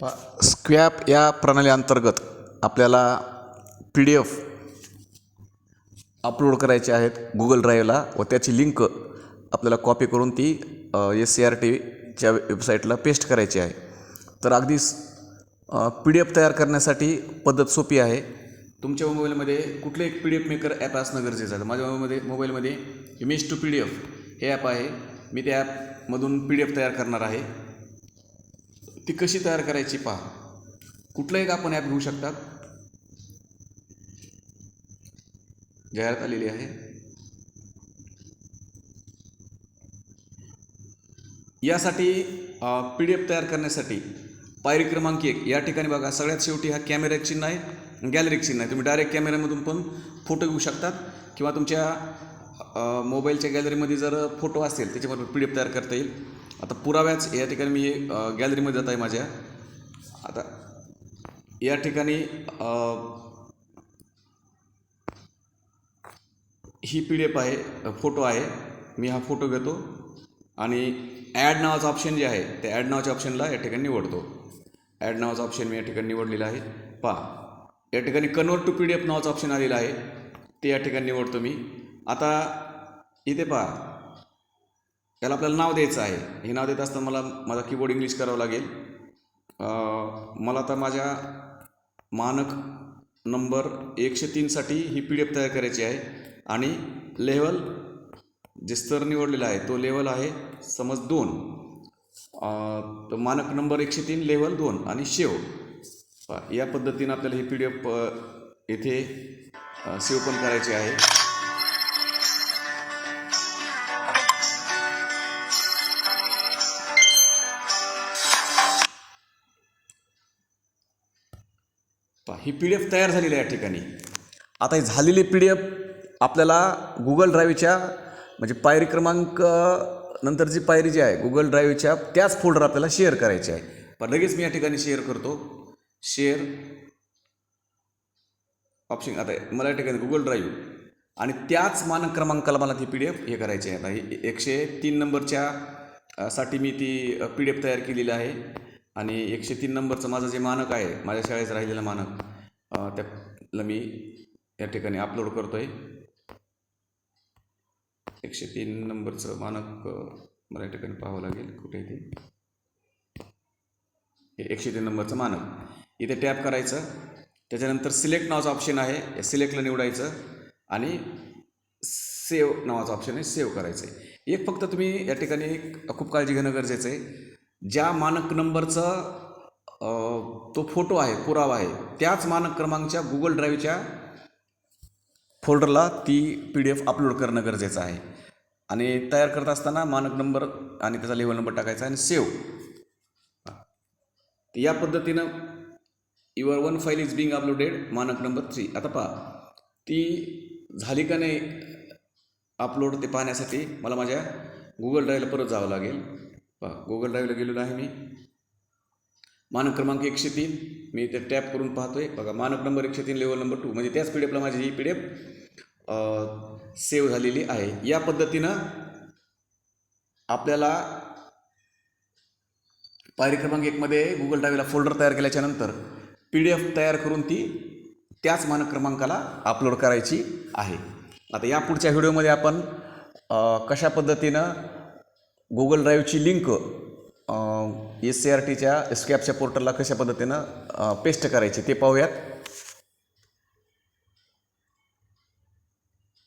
पा स्क्वॅप या प्रणाली अंतर्गत आपल्याला पी डी एफ अपलोड करायचे आहेत गुगल ड्राईव्हला व त्याची लिंक आपल्याला कॉपी करून ती एस सी आर टीच्या वेबसाईटला पेस्ट करायची आहे. तर अगदी पी डी एफ तयार करण्यासाठी पद्धत सोपी आहे. तुमच्या मोबाईलमध्ये कुठलं एक P D F maker app असणं गरजेचं आहे? माझ्या मोबाईलमध्ये मोबाईलमध्ये image to P D F हे ॲप आहे. मी त्या ॲपमधून पी डी एफ तयार करणार आहे. ती कशी तयार करायची पहा. कुठलं एक आपण ॲप घेऊ शकतात. जाहिरात आलेली आहे. यासाठी पी डी एफ तयार करण्यासाठी पायरी क्रमांक एक. या ठिकाणी बघा सगळ्यात शेवटी हा कॅमेरा एक चिन्ह आहे गॅलरी चिन्ह आहे. तुम्ही डायरेक्ट कॅमेऱ्यामधून पण फोटो घेऊ शकतात. किंवा तुमच्या मोबाईलच्या गॅलरीमध्ये जर फोटो असेल त्याच्याबरोबर पी डी एफ तयार करता येईल. आता पुराव्याच या ठिकाणी मी गॅलरीमध्ये जात आहे माझ्या. आता या ठिकाणी ही पी डी एफ आहे फोटो आहे. मी हा फोटो घेतो आणि ॲड नावाचं ऑप्शन जे आहे ते ॲड नावाच्या ऑप्शनला या ठिकाणी निवडतो. ॲड नावाचं ऑप्शन मी या ठिकाणी निवडलेलं आहे. पहा या ठिकाणी convert to P D F नावाचं ऑप्शन आलेलं आहे. ते या ठिकाणी निवडतो मी. आता इथे पहा याला आपल्याला नाव द्यायचं आहे. हे नाव देत असताना मला माझा कीबोर्ड इंग्लिश करावं लागेल. मला आता माझ्या मानक नंबर एकशे तीनसाठी ही पी डी एफ तयार करायची आहे. आणि लेवल जे स्तर निवडलेला आहे तो लेवल आहे समज दोन. तर मानक नंबर एकशे तीन लेवल दोन आणि शेव. या पद्धतीनं आपल्याला ही पी डी एफ येथे सेव पण करायची आहे. ही पी डी एफ तयार झालेली आहे या ठिकाणी. आता ही झालेली पी डी एफ आपल्याला गुगल ड्राईव्हच्या म्हणजे पायरी क्रमांक नंतर जी पायरी जी आहे गुगल ड्राईव्हच्या त्याच फोल्डर आपल्याला शेअर करायची आहे. पण लगेच मी या ठिकाणी शेअर करतो. शेअर ऑप्शन आता मला या ठिकाणी गुगल ड्राईव्ह आणि त्याच मानक क्रमांकाला मला ती पी डी एफ हे करायची आहे. आता ही एकशे तीन नंबरच्या साठी मी ती पी डी एफ तयार केलेली आहे. आणि एकशे तीन नंबरचं माझं जे मानक आहे माझ्या शाळेचं राहिलेलं मानक त्याला मी या ठिकाणी अपलोड करतो आहे एकशे तीन नंबरचं मानक मला या ठिकाणी पाहावं लागेल. कुठे ते? हे एकशे तीन नंबरचं मानक. इथे टॅप करायचं. त्याच्यानंतर सिलेक्ट नावाचं ऑप्शन आहे. या सिलेक्टला निवडायचं. आणि सेव नावाचं ऑप्शन आहे. सेव्ह करायचं आहे. एक फक्त तुम्ही या ठिकाणी एक खूप काळजी घेणं गरजेचं आहे. ज्या मानक नंबरचं तो फोटो आहे पुरावा आहे. त्याच मानक क्रमांकच्या गुगल ड्राईव्हच्या फोल्डरला ती पी डी एफ अपलोड करणं गरजेचं आहे. आणि तयार करत असताना मानक नंबर आणि त्याचा लेवल नंबर टाकायचा आणि सेव्ह या पद्धतीनं your one file is being uploaded मानक नंबर थ्री आता पहा ती झाली का नाही अपलोड ते पाहण्यासाठी मला माझ्या गुगल ड्राईव्हला परत जावं लागेल. पहा गुगल ड्राईव्हला गेलेलो आहे मी. मानक क्रमांक एकशे तीन. मी ते टॅप करून पाहतोय. बघा मानक नंबर एकशे तीन लेवल नंबर टू म्हणजे त्याच पी डी एफला माझी ही पी डी एफ सेव्ह झालेली आहे. या पद्धतीनं आपल्याला पायरी क्रमांक एकमध्ये गुगल ड्रायव्हला फोल्डर तयार केल्याच्यानंतर पी डी एफ तयार करून ती त्याच मानक क्रमांकाला अपलोड करायची आहे. आता या पुढच्या व्हिडिओमध्ये आपण कशा पद्धतीनं गुगल ड्राईव्हची लिंक एस सी आर टीच्या स्कॅपच्या पोर्टलला कशा पद्धतीनं पेस्ट करायचे ते पाहूयात.